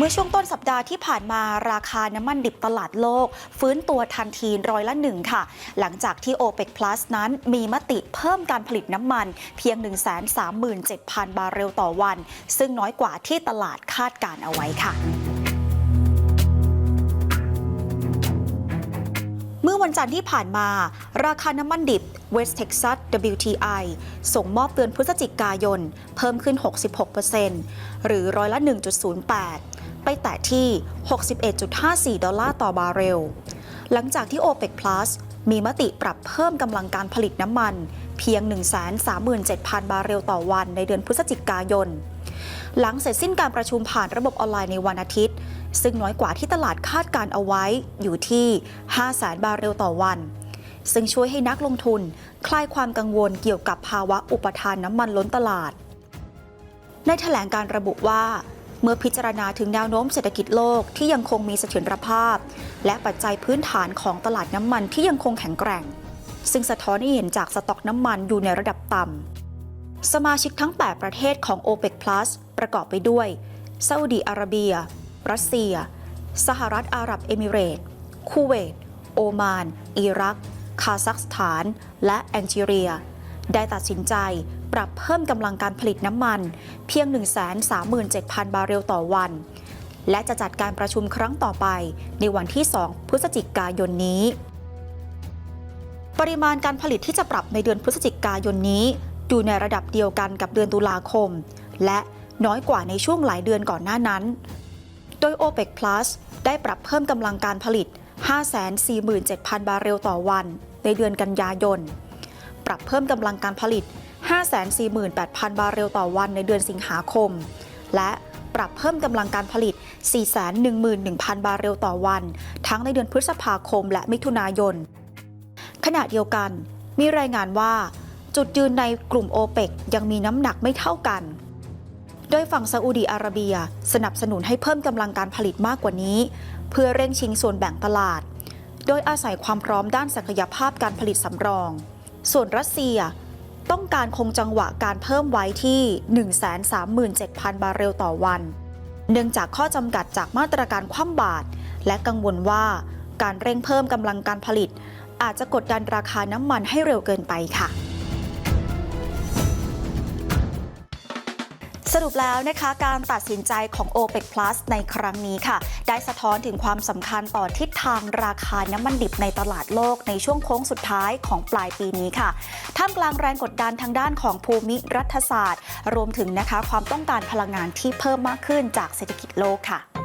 เมื่อช่วงต้นสัปดาห์ที่ผ่านมาราคาน้ำมันดิบตลาดโลก ฟื้นตัวทันทีร้อยละหนึ่งค่ะ หลังจากที่ OPEC Plus นั้นมีมติเพิ่มการผลิตน้ำมันเพียง 137,000 บาร์เรลต่อวัน ซึ่งน้อยกว่าที่ตลาดคาดการเอาไว้ค่ะ อวันจันทร์ที่ผ่านมา ราคาน้ำมันดิบ West Texas WTI ส่งมอบเดือนพฤศจิกายน เพิ่มขึ้น 66%หรือร้อยละ 1.08 ไปแต่ที่ 61.54 ดอลลาร์ต่อบาร์เรล หลังจากที่ OPEC Plus มีมติปรับเพิ่มกำลังการผลิตน้ำมัน เพียง 137,000 บาร์เรลต่อวันในเดือนพฤศจิกายน หลังเสร็จสิ้นการประชุมผ่านระบบออนไลน์ในวันอาทิตย์ ซึ่งน้อยกว่าที่ตลาดคาดการเอาไว้อยู่ที่ 500,000 บาร์เรลต่อวัน ซึ่งช่วยให้นักลงทุน คลายความกังวลเกี่ยวกับภาวะอุปทานน้ำมันล้นตลาด ในแถลงการระบุว่าเมื่อพิจารณาถึงแนวโน้มเศรษฐกิจโลกที่ยังคงมีเสถียรภาพ และปัจจัยพื้นฐานของตลาดน้ำมันที่ยังคงแข็งแกร่ง ซึ่งสะท้อนให้เห็นจากสต็อกน้ำมันอยู่ในระดับต่ำ สมาชิกทั้ง 8 ประเทศของ OPEC Plus ประกอบไปด้วยซาอุดีอาระเบีย รัสเซีย สหรัฐอาหรับเอมิเรตส์คูเวต โอมาน อิรัก คาซัคสถาน และแองจีเรีย ได้ตัดสินใจปรับเพิ่มกำลังการผลิตน้ำมัน เพียง 137,000 บาร์เรลต่อวัน และจะจัดการประชุมครั้งต่อไปในวันที่ 2 พฤศจิกายนนี้ ปริมาณการผลิตที่จะปรับในเดือนพฤศจิกายนนี้ อยู่ในระดับเดียวกันกับเดือนตุลาคม และน้อยกว่าในช่วงหลายเดือนก่อนหน้านั้น โดย OPEC Plus ได้ปรับเพิ่มกำลังการผลิต 547,000 บาร์เรลต่อวัน ในเดือนกันยายน ปรับเพิ่มกำลังการผลิต 548,000 บาร์เรลต่อวันในเดือนสิงหาคม และปรับเพิ่มกำลังการผลิต 411,000 บาร์เรลต่อวัน ทั้งในเดือนพฤษภาคมและมิถุนายน ขณะเดียวกัน มีรายงานว่า จุดยืนในกลุ่มโอเปกยังมีน้ำหนักไม่เท่ากัน โดยฝั่งซาอุดีอาระเบียสนับสนุนให้เพิ่มกำลังการผลิตมากกว่านี้ เพื่อเร่งชิงส่วนแบ่งตลาด โดยอาศัยความพร้อมด้านศักยภาพการผลิตสำรอง ส่วนรัสเซียต้องการคงจังหวะการเพิ่มไว้ที่ 137,000 บาร์เรลต่อวัน เนื่องจากข้อจำกัดจากมาตรการคว่ำบาตรและกังวลว่าการเร่งเพิ่มกำลังการผลิต อาจจะกดดันราคาน้ำมันให้เร็วเกินไปค่ะ รุปแล้วนะคะการตัดสินใจของ OPEC Plus ในครั้งนี้ค่ะ ได้สะท้อนถึงความสำคัญต่อทิศทางราคาน้ำมันดิบในตลาดโลกในช่วงโค้งสุดท้ายของปลายปีนี้ค่ะ ท่ามกลางแรงกดดันทางด้านของภูมิรัฐศาสตร์ รวมถึงนะคะความต้องการพลังงานที่เพิ่มมากขึ้นจากเศรษฐกิจโลกค่ะ